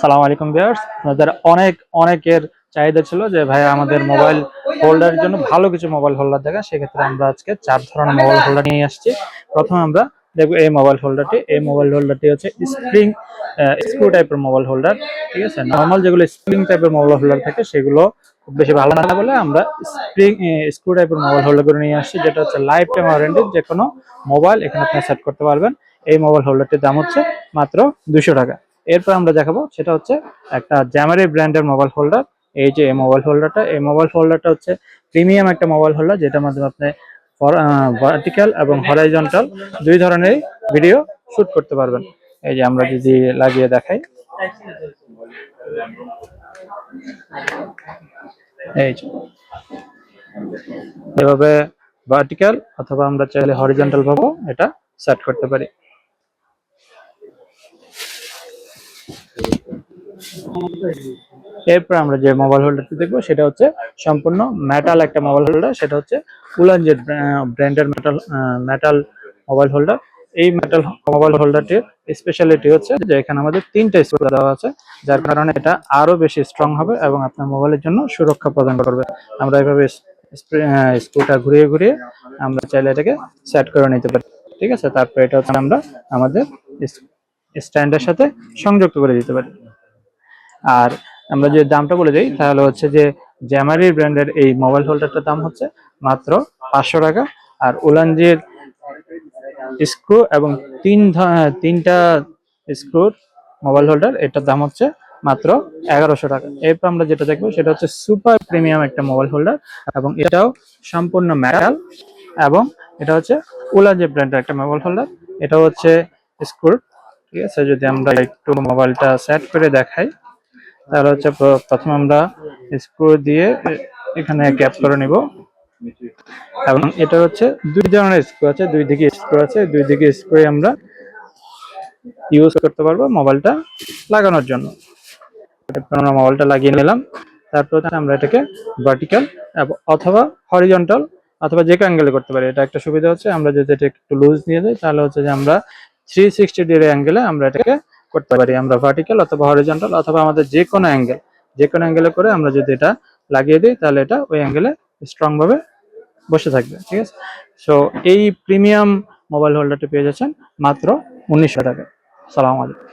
সালাম আলাইকুম ভিউয়ার্স। আপনাদের অনেক, অনেকের চাহিদা ছিল যে, ভাই, আমাদের মোবাইল হোল্ডারের জন্য ভালো কিছু মোবাইল হোল্ডার দেখা সেক্ষেত্রে আমরা আজকে চার ধরনের মোবাইল হোল্ডার নিয়ে আসছি। প্রথমে আমরা দেখব এই মোবাইল হোল্ডারটি। এই মোবাইল হোল্ডারটি হচ্ছে স্প্রিং স্ক্রু টাইপের মোবাইল হোল্ডার, ঠিক আছে? নর্মাল যেগুলো স্প্রিং টাইপের মোবাইল হোল্ডার থাকে, সেগুলো খুব বেশি ভালো না বলে আমরা স্প্রিং স্ক্রু টাইপের মোবাইল হোল্ডার করে নিয়ে আসছি, যেটা হচ্ছে লাইফ টাইম ওয়ারেন্টি যে কোনো মোবাইল এখানে আপনি সেট করতে পারবেন। এই মোবাইল হোল্ডারটির দাম হচ্ছে মাত্র দুশো টাকা। এরপর আমরা দেখাবো, সেটা হচ্ছে একটা জ্যামারি ব্র্যান্ডের মোবাইল হোল্ডার এই যে এই মোবাইল হোল্ডারটা এই মোবাইল হোল্ডারটা হচ্ছে প্রিমিয়াম একটা মোবাইল হোল্ডার যেটার মাধ্যমে আপনি ভার্টিক্যাল এবং হরাইজন্টাল দুই ধরনের ভিডিও শুট করতে পারবেন। এই যে আমরা যদি লাগিয়ে দেখাই। এই যে। এভাবে ভার্টিক্যাল অথবা আমরা চাইলে হরিজন্টাল ভাবে এটা সেট করতে পারি। এরপর আমরা যে মোবাইল হোল্ডারটি দেখব, সেটা হচ্ছে সম্পূর্ণ মেটাল একটা মোবাইল হোল্ডার সেটা হচ্ছে উলানজেট ব্র্যান্ডের মেটাল মেটাল মোবাইল হোল্ডার এই মেটাল মোবাইল হোল্ডারটির স্পেশালিটি হচ্ছে যে এখানে আমাদের তিনটা স্ক্রু দেওয়া আছে, যার কারণে এটা আরও বেশি স্ট্রং হবে এবং আপনার মোবাইলের জন্য সুরক্ষা প্রদান করবে। আমরা এইভাবে স্ক্রুটা ঘুরিয়ে ঘুরিয়ে আমরা চাইলে এটাকে সেট করে নিতে পারি। ঠিক আছে? তারপর এটা হচ্ছে আমরা আমাদের স্ট্যান্ডের সাথে সংযুক্ত করে দিতে পারি। আর আমরা যে দামটা বলে দিই, তাহলে হচ্ছে যে জ্যামারি ব্র্যান্ডের এই মোবাইল হোল্ডারটার দাম হচ্ছে মাত্র পাঁচশো টাকা। আর উলানজির স্ক্রু এবং তিন ধ- তিনটা স্ক্রুর মোবাইল হোল্ডার এটার দাম হচ্ছে মাত্র এগারোশো টাকা। এরপর আমরা যেটা দেখব, সেটা হচ্ছে সুপার প্রিমিয়াম একটা মোবাইল হোল্ডার এবং এটাও সম্পূর্ণ মেটাল এবং এটা হচ্ছে উলানজি ব্র্যান্ডের একটা মোবাইল হোল্ডার এটা হচ্ছে স্ক্রু ঠিক আছে? যদি আমরা একটু মোবাইলটা সেট করে দেখাই। তাহলে হচ্ছে প্র- প্রথমে আমরা স্ক্রু দিয়ে এখানে গ্যাপ করে নিব। এবং এটা হচ্ছে দুই ধরনের স্ক্রু আছে, দুই দিকে স্ক্রু আছে, দুই দিকে স্ক্রু আমরা ইউজ করতে পারব মোবাইলটা লাগানোর জন্য। আমরা মোবাইলটা লাগিয়ে নিলাম, তারপর আমরা এটাকে ভার্টিক্যাল অথবা হরিজন্টাল অথবা যে অ্যাঙ্গেলে করতে পারি। এটা একটা সুবিধা হচ্ছে, আমরা যদি এটা একটু লুজ নিয়ে যাই, তাহলে হচ্ছে যে আমরা থ্রি সিক্সটি ডিগ্রি অ্যাঙ্গেলে আমরা এটাকে করতে পারি আমরা ভার্টিক্যাল অথবা হরিজন্টাল অথবা আমাদের যে কোনো অ্যাঙ্গেল যে কোনো অ্যাঙ্গেলে করে আমরা যদি এটা লাগিয়ে দিই, তাহলে এটা ওই অ্যাঙ্গেলে স্ট্রং ভাবে বসে থাকবে, ঠিক আছে? সো এই প্রিমিয়াম মোবাইল হোল্ডারটি পেয়ে যাচ্ছেন মাত্র উনিশশো টাকা সালাম আলাইকুম।